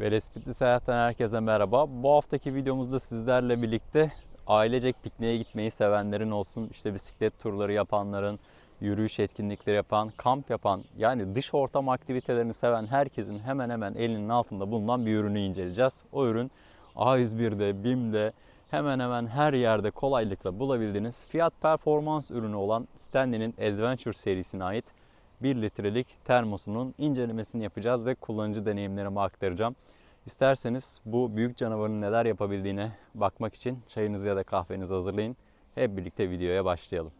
Velespitli Seyahat'ten herkese merhaba. Bu haftaki videomuzda sizlerle birlikte ailecek pikniğe gitmeyi sevenlerin olsun, işte bisiklet turları yapanların, yürüyüş etkinlikleri yapan, kamp yapan yani dış ortam aktivitelerini seven herkesin hemen hemen elinin altında bulunan bir ürünü inceleyeceğiz. O ürün A101'de, BİM'de hemen hemen her yerde kolaylıkla bulabildiğiniz fiyat performans ürünü olan Stanley'nin Adventure serisine ait 1 litrelik termosunun incelemesini yapacağız ve kullanıcı deneyimlerimi aktaracağım. İsterseniz bu büyük canavarın neler yapabildiğine bakmak için çayınızı ya da kahvenizi hazırlayın. Hep birlikte videoya başlayalım.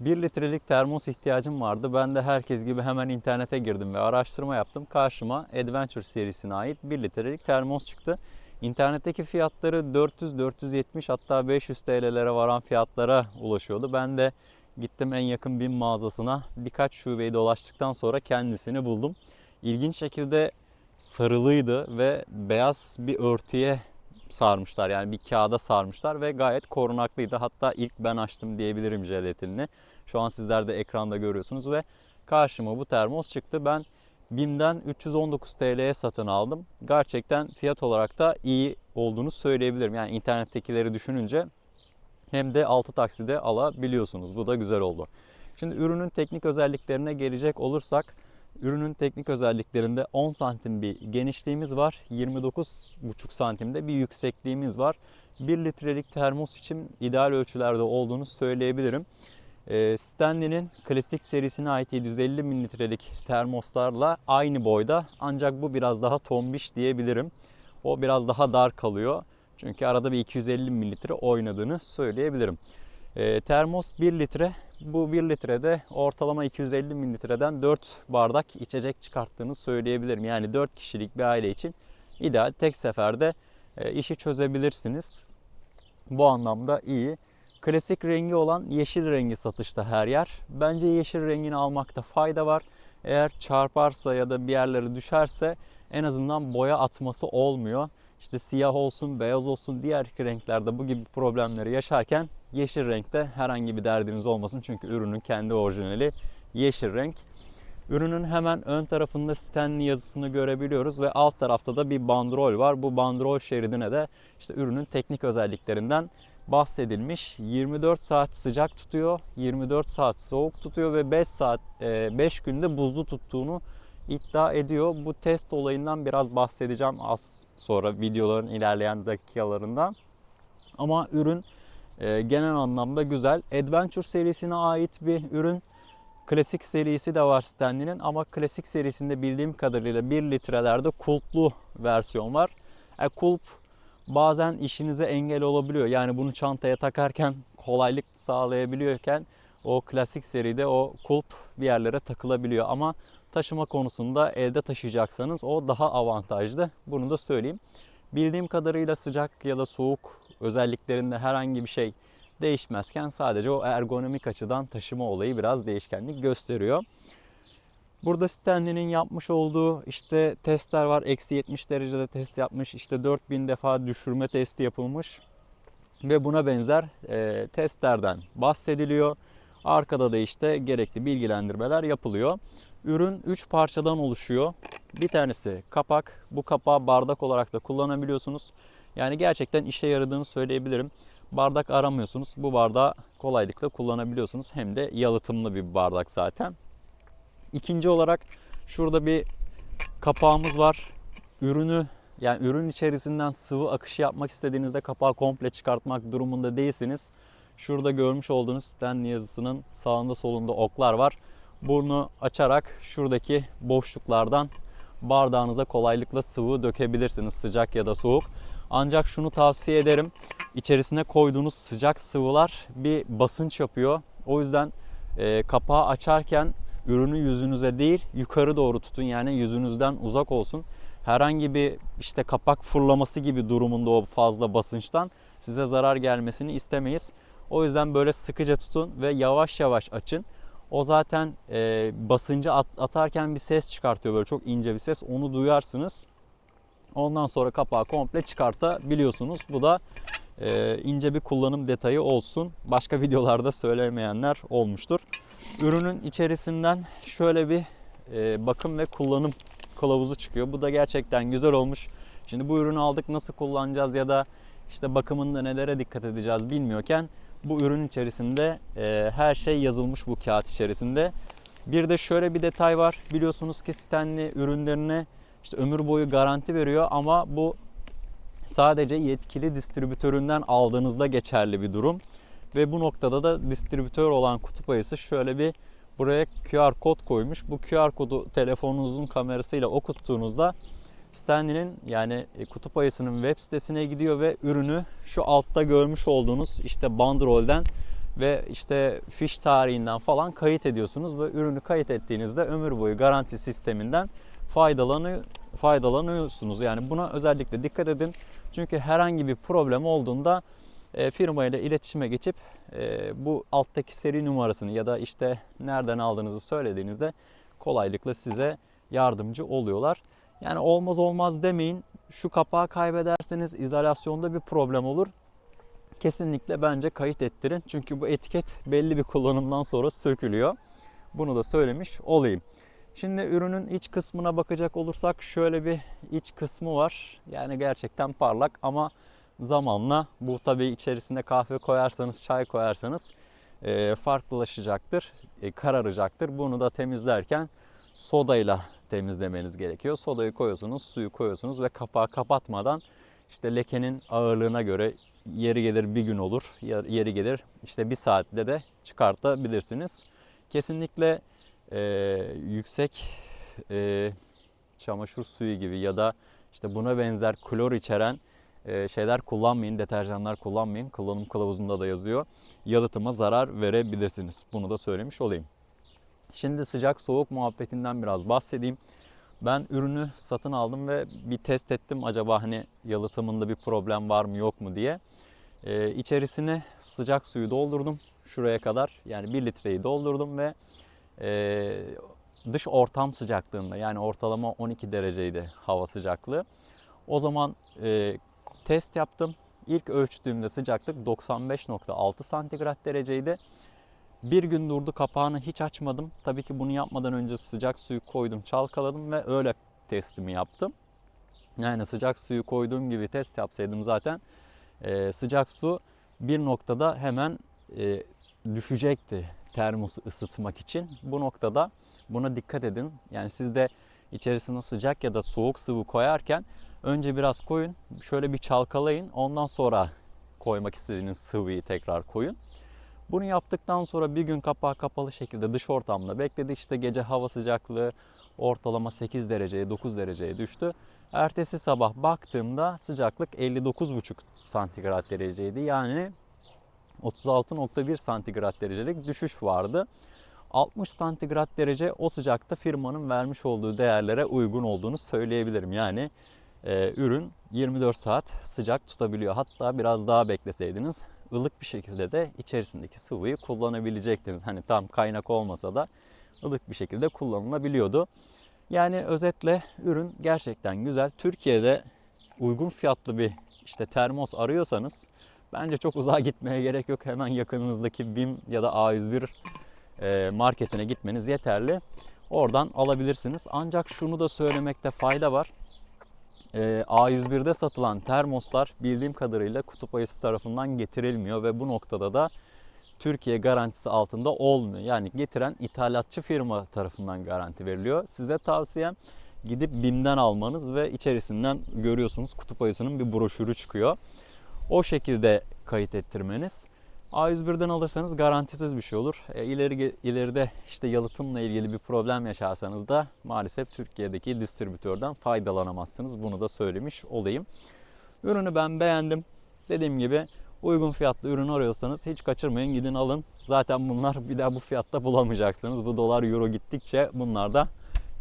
Bir litrelik termos ihtiyacım vardı. Ben de herkes gibi hemen internete girdim ve araştırma yaptım. Karşıma Adventure serisine ait 1 litrelik termos çıktı. İnternetteki fiyatları 400-470 hatta 500 TL'lere varan fiyatlara ulaşıyordu. Ben de gittim en yakın BİM mağazasına birkaç şubeyi dolaştıktan sonra kendisini buldum. İlginç şekilde sarılıydı ve beyaz bir örtüye sarmışlar yani bir kağıda sarmışlar ve gayet korunaklıydı. Hatta ilk ben açtım diyebilirim jelatinini. Şu an sizler de ekranda görüyorsunuz ve karşıma bu termos çıktı. Ben BİM'den 319 TL'ye satın aldım. Gerçekten fiyat olarak da iyi olduğunu söyleyebilirim. Yani internettekileri düşününce hem de 6 takside alabiliyorsunuz. Bu da güzel oldu. Şimdi ürünün teknik özelliklerine gelecek olursak ürünün teknik özelliklerinde 10 santim bir genişliğimiz var. 29,5 santimde bir yüksekliğimiz var. 1 litrelik termos için ideal ölçülerde olduğunu söyleyebilirim. Ee, Stanley'nin klasik serisine ait 750 mililitrelik termoslarla aynı boyda ancak bu biraz daha tombiş diyebilirim. O biraz daha dar kalıyor. Çünkü arada bir 250 mililitre oynadığını söyleyebilirim. Ee, termos 1 litre. Bu 1 litrede ortalama 250 mililitreden 4 bardak içecek çıkarttığını söyleyebilirim. Yani 4 kişilik bir aile için ideal tek seferde e, işi çözebilirsiniz. Bu anlamda iyi. Klasik rengi olan yeşil rengi satışta her yer. Bence yeşil rengini almakta fayda var. Eğer çarparsa ya da bir yerlere düşerse en azından boya atması olmuyor. İşte siyah olsun, beyaz olsun diğer renklerde bu gibi problemleri yaşarken yeşil renkte herhangi bir derdiniz olmasın. Çünkü ürünün kendi orijinali yeşil renk. Ürünün hemen ön tarafında Stanley yazısını görebiliyoruz ve alt tarafta da bir bandrol var. Bu bandrol şeridine de işte ürünün teknik özelliklerinden bahsedilmiş. 24 saat sıcak tutuyor, 24 saat soğuk tutuyor ve 5 saat 5 günde buzlu tuttuğunu iddia ediyor. Bu test olayından biraz bahsedeceğim az sonra videoların ilerleyen dakikalarında. Ama ürün e, genel anlamda güzel. Adventure serisine ait bir ürün. Klasik serisi de var Stanley'nin ama klasik serisinde bildiğim kadarıyla 1 litrelerde kulplu versiyon var. E, kulp bazen işinize engel olabiliyor. Yani bunu çantaya takarken kolaylık sağlayabiliyorken o klasik seride o kulp bir yerlere takılabiliyor. Ama taşıma konusunda elde taşıyacaksanız o daha avantajlı. Bunu da söyleyeyim. Bildiğim kadarıyla sıcak ya da soğuk özelliklerinde herhangi bir şey değişmezken sadece o ergonomik açıdan taşıma olayı biraz değişkenlik gösteriyor. Burada Stanley'nin yapmış olduğu işte testler var. Eksi 70 derecede test yapmış. İşte 4000 defa düşürme testi yapılmış. Ve buna benzer e, testlerden bahsediliyor. Arkada da işte gerekli bilgilendirmeler yapılıyor. Ürün 3 parçadan oluşuyor. Bir tanesi kapak. Bu kapağı bardak olarak da kullanabiliyorsunuz. Yani gerçekten işe yaradığını söyleyebilirim. Bardak aramıyorsunuz. Bu bardağı kolaylıkla kullanabiliyorsunuz. Hem de yalıtımlı bir bardak zaten. İkinci olarak şurada bir kapağımız var. Ürünü yani ürün içerisinden sıvı akışı yapmak istediğinizde kapağı komple çıkartmak durumunda değilsiniz. Şurada görmüş olduğunuz Stanley yazısının sağında solunda oklar var. Bunu açarak şuradaki boşluklardan bardağınıza kolaylıkla sıvı dökebilirsiniz sıcak ya da soğuk. Ancak şunu tavsiye ederim. İçerisine koyduğunuz sıcak sıvılar bir basınç yapıyor. O yüzden e, kapağı açarken ürünü yüzünüze değil yukarı doğru tutun yani yüzünüzden uzak olsun. Herhangi bir işte kapak fırlaması gibi durumunda o fazla basınçtan size zarar gelmesini istemeyiz. O yüzden böyle sıkıca tutun ve yavaş yavaş açın. O zaten e, basıncı at, atarken bir ses çıkartıyor böyle çok ince bir ses. Onu duyarsınız. Ondan sonra kapağı komple çıkartabiliyorsunuz. Bu da e, ince bir kullanım detayı olsun. Başka videolarda söylemeyenler olmuştur. Ürünün içerisinden şöyle bir e, bakım ve kullanım kılavuzu çıkıyor. Bu da gerçekten güzel olmuş. Şimdi bu ürünü aldık nasıl kullanacağız ya da işte bakımında nelere dikkat edeceğiz bilmiyorken bu ürün içerisinde e, her şey yazılmış bu kağıt içerisinde. Bir de şöyle bir detay var. Biliyorsunuz ki Stanley ürünlerine işte ömür boyu garanti veriyor ama bu sadece yetkili distribütöründen aldığınızda geçerli bir durum. Ve bu noktada da distribütör olan kutup ayısı şöyle bir buraya QR kod koymuş. Bu QR kodu telefonunuzun kamerasıyla okuttuğunuzda Stanley'nin yani e, kutup ayısının web sitesine gidiyor ve ürünü şu altta görmüş olduğunuz işte bandrolden ve işte fiş tarihinden falan kayıt ediyorsunuz ve ürünü kayıt ettiğinizde ömür boyu garanti sisteminden faydalanıyor faydalanıyorsunuz. Yani buna özellikle dikkat edin. Çünkü herhangi bir problem olduğunda e, firma ile iletişime geçip e, bu alttaki seri numarasını ya da işte nereden aldığınızı söylediğinizde kolaylıkla size yardımcı oluyorlar. Yani olmaz olmaz demeyin. Şu kapağı kaybederseniz izolasyonda bir problem olur. Kesinlikle bence kayıt ettirin. Çünkü bu etiket belli bir kullanımdan sonra sökülüyor. Bunu da söylemiş olayım. Şimdi ürünün iç kısmına bakacak olursak şöyle bir iç kısmı var. Yani gerçekten parlak ama zamanla bu tabii içerisinde kahve koyarsanız, çay koyarsanız e, farklılaşacaktır, e, kararacaktır. Bunu da temizlerken sodayla temizlemeniz gerekiyor. Sodayı koyuyorsunuz, suyu koyuyorsunuz ve kapağı kapatmadan işte lekenin ağırlığına göre yeri gelir bir gün olur, yeri gelir işte bir saatte de çıkartabilirsiniz. Kesinlikle e, yüksek e, çamaşır suyu gibi ya da işte buna benzer klor içeren şeyler kullanmayın, deterjanlar kullanmayın. Kullanım kılavuzunda da yazıyor. Yalıtıma zarar verebilirsiniz. Bunu da söylemiş olayım. Şimdi sıcak soğuk muhabbetinden biraz bahsedeyim. Ben ürünü satın aldım ve bir test ettim acaba hani yalıtımında bir problem var mı yok mu diye. Ee, içerisine sıcak suyu doldurdum şuraya kadar yani 1 litreyi doldurdum ve e, dış ortam sıcaklığında yani ortalama 12 dereceydi hava sıcaklığı. O zaman e, test yaptım. İlk ölçtüğümde sıcaklık 95.6 santigrat dereceydi. Bir gün durdu kapağını hiç açmadım. Tabii ki bunu yapmadan önce sıcak suyu koydum, çalkaladım ve öyle testimi yaptım. Yani sıcak suyu koyduğum gibi test yapsaydım zaten e, sıcak su bir noktada hemen e, düşecekti termosu ısıtmak için. Bu noktada buna dikkat edin. Yani siz de içerisine sıcak ya da soğuk sıvı koyarken önce biraz koyun. Şöyle bir çalkalayın. Ondan sonra koymak istediğiniz sıvıyı tekrar koyun. Bunu yaptıktan sonra bir gün kapağı kapalı şekilde dış ortamda bekledi. İşte gece hava sıcaklığı ortalama 8 dereceye 9 dereceye düştü. Ertesi sabah baktığımda sıcaklık 59,5 santigrat dereceydi. Yani 36.1 santigrat derecelik düşüş vardı. 60 santigrat derece o sıcakta firmanın vermiş olduğu değerlere uygun olduğunu söyleyebilirim. Yani e, ürün 24 saat sıcak tutabiliyor. Hatta biraz daha bekleseydiniz ılık bir şekilde de içerisindeki sıvıyı kullanabilecektiniz. Hani tam kaynak olmasa da ılık bir şekilde kullanılabiliyordu. Yani özetle ürün gerçekten güzel. Türkiye'de uygun fiyatlı bir işte termos arıyorsanız bence çok uzağa gitmeye gerek yok. Hemen yakınınızdaki BİM ya da A101 e, marketine gitmeniz yeterli. Oradan alabilirsiniz. Ancak şunu da söylemekte fayda var. E, A101'de satılan termoslar bildiğim kadarıyla kutup ayısı tarafından getirilmiyor ve bu noktada da Türkiye garantisi altında olmuyor. Yani getiren ithalatçı firma tarafından garanti veriliyor. Size tavsiyem gidip BİM'den almanız ve içerisinden görüyorsunuz kutup ayısının bir broşürü çıkıyor. O şekilde kayıt ettirmeniz. A101'den alırsanız garantisiz bir şey olur. E, ileri, ileride işte yalıtımla ilgili bir problem yaşarsanız da maalesef Türkiye'deki distribütörden faydalanamazsınız. Bunu da söylemiş olayım. Ürünü ben beğendim. Dediğim gibi uygun fiyatlı ürün arıyorsanız hiç kaçırmayın gidin alın. Zaten bunlar bir daha bu fiyatta bulamayacaksınız. Bu dolar euro gittikçe bunlar da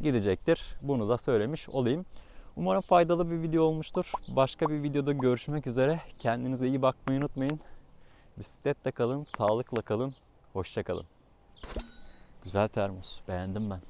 gidecektir. Bunu da söylemiş olayım. Umarım faydalı bir video olmuştur. Başka bir videoda görüşmek üzere. Kendinize iyi bakmayı unutmayın. Bisikletle kalın, sağlıkla kalın, hoşça kalın. Güzel termos, beğendim ben.